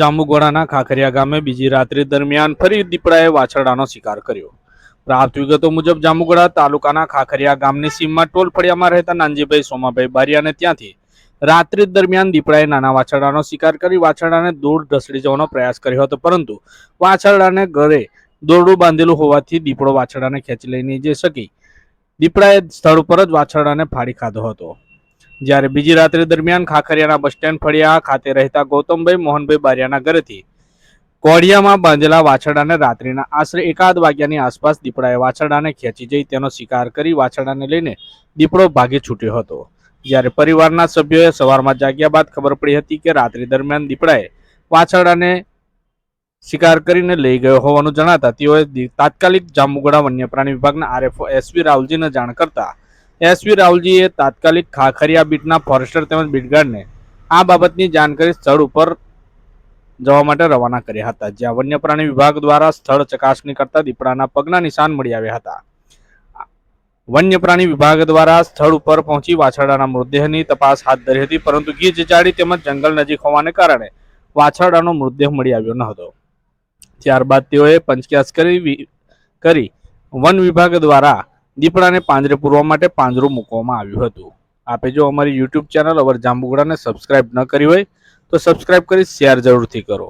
જાંબુગોડાના ખાખરિયા ગામે બીજી રાત્રિ દરમિયાન ફરી દીપડાએ વાછરડાનો શિકાર કર્યો. પ્રાપ્ત વિગતો મુજબ જાંબુગોડા તાલુકાના ખાખરિયા ગામની સીમમાં ટોલ ફળિયામાં રહેતા નાનજીભાઈ સોમાભાઈ બારિયાને ત્યાંથી રાત્રિ દરમિયાન દીપડાએ નાના વાછરડાનો શિકાર કરી વાછરડાને દૂર ઢસડી જવાનો પ્રયાસ કર્યો હતો. પરંતુ વાછરડાને ઘરે દોરડું બાંધેલું હોવાથી દીપડો વાછરડાને ખેંચી લઈ નહીં જઈ શકી. દીપડાએ સ્થળ ઉપર જ વાછરડાને ફાડી ખાધો હતો. જ્યારે બીજી રાત્રિ દરમિયાન ખાખરિયાના બસ સ્ટેન્ડ ફળિયા ખાતે રહેતા ગૌતમભાઈ મોહનભાઈ બારિયાના ઘરેથી કોડિયામાં બાંધેલા વાછરડાને રાત્રિના આશરે એકાદ વાગ્યાની આસપાસ દીપડાએ વાછરડાને ખેંચી જઈ તેનો શિકાર કરી વાછરડાને લઈને દીપડો ભાગી છૂટ્યો હતો. જ્યારે પરિવારના સભ્યોએ સવારમાં જાગ્યા બાદ ખબર પડી હતી કે રાત્રિ દરમિયાન દીપડાએ વાછરડાને શિકાર કરીને લઈ ગયો હોવાનું જણાતા તેઓએ તાત્કાલિક જાંબુગોડા વન્ય પ્રાણી વિભાગના આરએફઓ એસવી રાહુલજીને જાણ કરતા એસવી રાહુલજીએ તાત્કાલિક ખાખરિયા બીટના ફોરેસ્ટર તેમજ બીટગાર્ડને આ બાબતની જાણકારી સ્થળ ઉપર જવા માટે રવાના કર્યા હતા, જ્યાં વન્ય પ્રાણી વિભાગ દ્વારા સ્થળ ચકાસણી કરતા દીપડાના પગના નિશાન મળી આવ્યા હતા. વન્ય પ્રાણી વિભાગ દ્વારા સ્થળ ઉપર પહોંચી વાછરડાના મૃતદેહની તપાસ હાથ ધરી હતી, પરંતુ ગીજ જાડી તેમજ જંગલ નજીક હોવાને કારણે વાછરડાનો મૃતદેહ મળી આવ્યો ન હતો. ત્યારબાદ તેઓએ પંચક્યાસ કરી કરી વન વિભાગ દ્વારા દીપડાને પાંજરે પૂરવા માટે પાંજરું મૂકવામાં આવ્યું હતું. આપે જો અમારી યુટ્યુબ ચેનલ અવર જાંબુગડાને સબસ્ક્રાઇબ ન કરી હોય તો સબસ્ક્રાઇબ કરી શેર જરૂરથી કરો.